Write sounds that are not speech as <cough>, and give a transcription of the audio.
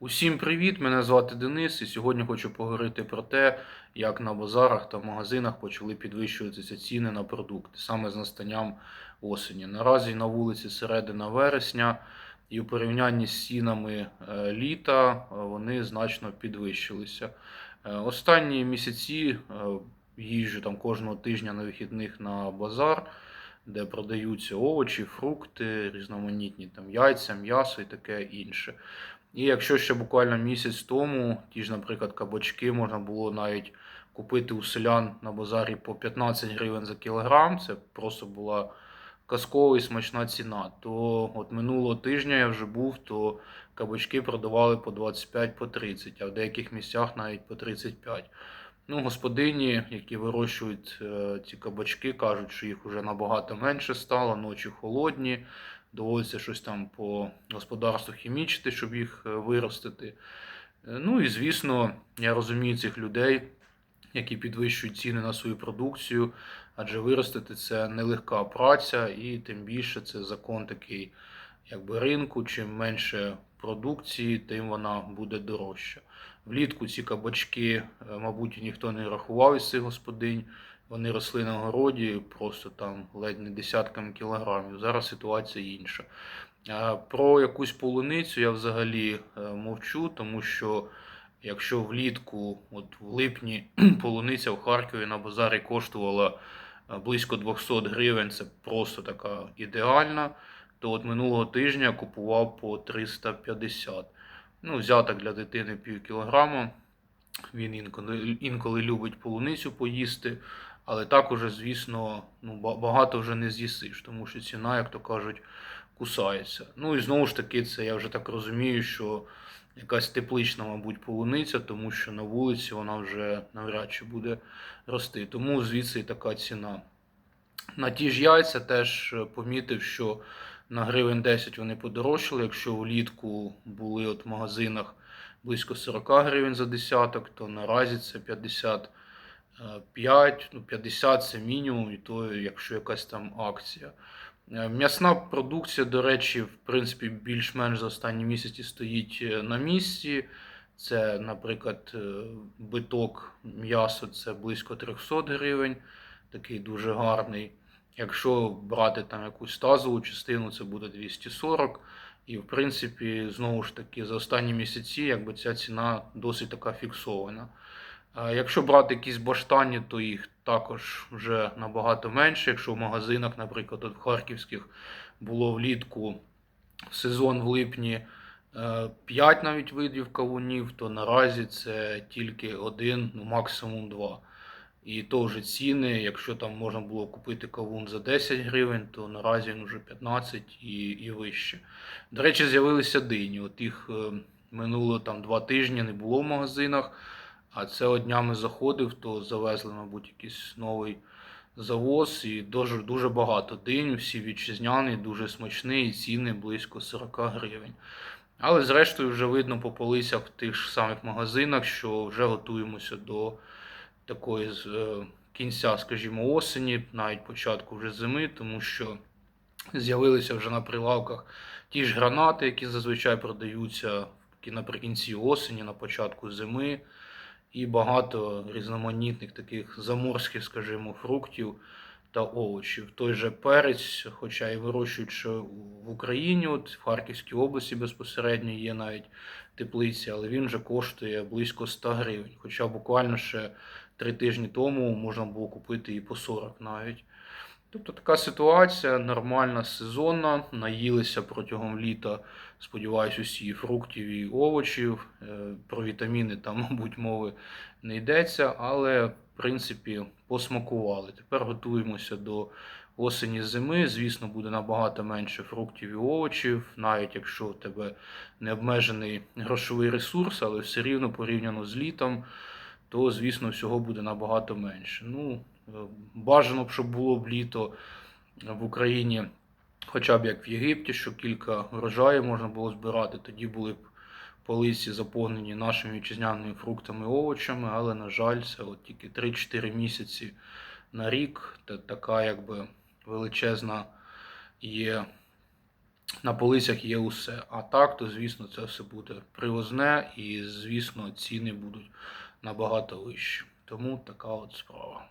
Усім привіт! Мене звати Денис, і сьогодні хочу поговорити про те, як на базарах та магазинах почали підвищуватися ціни на продукти саме з настанням осені. Наразі на вулиці середина вересня, і у порівнянні з цінами е, літа е, вони значно підвищилися. Е, Останні місяці їжджу там кожного тижня на вихідних на базар, де продаються овочі, фрукти, різноманітні там яйця, м'ясо і таке інше. І якщо ще буквально місяць тому, ті ж, наприклад, кабачки можна було навіть купити у селян на базарі по 15 гривень за кілограм, це просто була казкова і смачна ціна. То от минулого тижня я вже був, то кабачки продавали по 25 по 30, а в деяких місцях навіть по 35. Ну, господині, які вирощують е, ці кабачки, кажуть, що їх вже набагато менше стало, ночі холодні, доводиться щось там по господарству хімічити, щоб їх е, виростити. Е, Ну і звісно, я розумію цих людей, які підвищують ціни на свою продукцію, адже виростити це нелегка праця, і тим більше це закон такий, якби ринку. Чим менше продукції, тим вона буде дорожча. Влітку ці кабачки, е, мабуть, ніхто не рахував із цих господинь. Вони росли на городі просто там ледь не десятками кілограмів. Зараз ситуація інша. Про якусь полуницю я взагалі е, мовчу, тому що якщо влітку, от в липні, <clears throat> полуниця в Харкові на базарі коштувала е, близько 200 гривень, це просто така ідеальна, то от минулого тижня купував по 350. Ну, взяв так для дитини пів кілограма. Він інколи, інколи любить полуницю поїсти. Але так уже, звісно, ну, багато вже не з'їсиш, тому що ціна, як то кажуть, кусається. Ну і знову ж таки, це я вже так розумію, що якась теплична, мабуть, полуниця, тому що на вулиці вона вже навряд чи буде рости. Тому звідси і така ціна. На ті ж яйця теж е, помітив, що на гривень 10 вони подорожчали. Якщо влітку були от в магазинах близько 40 гривень за десяток, то наразі це 50 5, ну 50 це мінімум, і то якщо якась там акція. Е, М'ясна продукція, до речі, в принципі, більш-менш за останні місяці стоїть е, на місці. Це, наприклад, е, биток м'ясо це близько 300 гривень, такий дуже гарний. Якщо брати там якусь тазову частину, це буде 240. І, в принципі, знову ж таки, за останні місяці якби ця ціна досить така фіксована. Якщо брати якісь баштані, то їх також вже набагато менше. Якщо в магазинах, наприклад, от в Харківських було влітку сезон в липні 5 навіть видів кавунів, то наразі це тільки один, ну максимум два. І вже ціни, якщо там можна було купити кавун за 10 гривень, то наразі він вже 15 і, і вище. До речі, з'явилися дині. От їх е, минуло там два тижні не було в магазинах. А це днями заходив, то завезли, мабуть, якийсь новий завоз і дуже, дуже багато динь, всі вітчизняні, дуже смачні, і ціни близько 40 гривень. Але зрештою вже видно по полицях в тих ж самих магазинах, що вже готуємося до такої з- е, кінця, скажімо, осені, навіть початку вже зими, тому що з'явилися вже на прилавках ті ж гранати, які зазвичай продаються наприкінці осені, на початку зими і багато різноманітних таких заморських, скажімо, фруктів та овочів. Той же перець, хоча і вирощують в Україні, от в Харківській області безпосередньо є навіть теплиці, але він вже коштує близько 100 гривень. Хоча буквально ще три тижні тому можна було купити і по 40 навіть. Тобто така ситуація нормальна, сезонна, наїлися протягом літа, сподіваюся, усі фруктів і овочів. Е, Про вітаміни там, <laughs> мабуть, мови не йдеться, але в принципі посмакували. Тепер готуємося до осені зими. Звісно, буде набагато менше фруктів і овочів, навіть якщо в тебе не обмежений грошовий ресурс, але все рівно порівняно з літом, то звісно всього буде набагато менше. Ну, е, бажано б, щоб було б літо в Україні. Хоча б як в Єгипті, що кілька врожаїв можна було збирати, тоді були б полиці заповнені нашими вітчизняними фруктами і овочами, але, на жаль, це от тільки 3-4 місяці на рік. Та така якби величезна є на полицях є усе. А так, то звісно, це все буде привозне і, звісно, ціни будуть набагато вищі. Тому така от справа.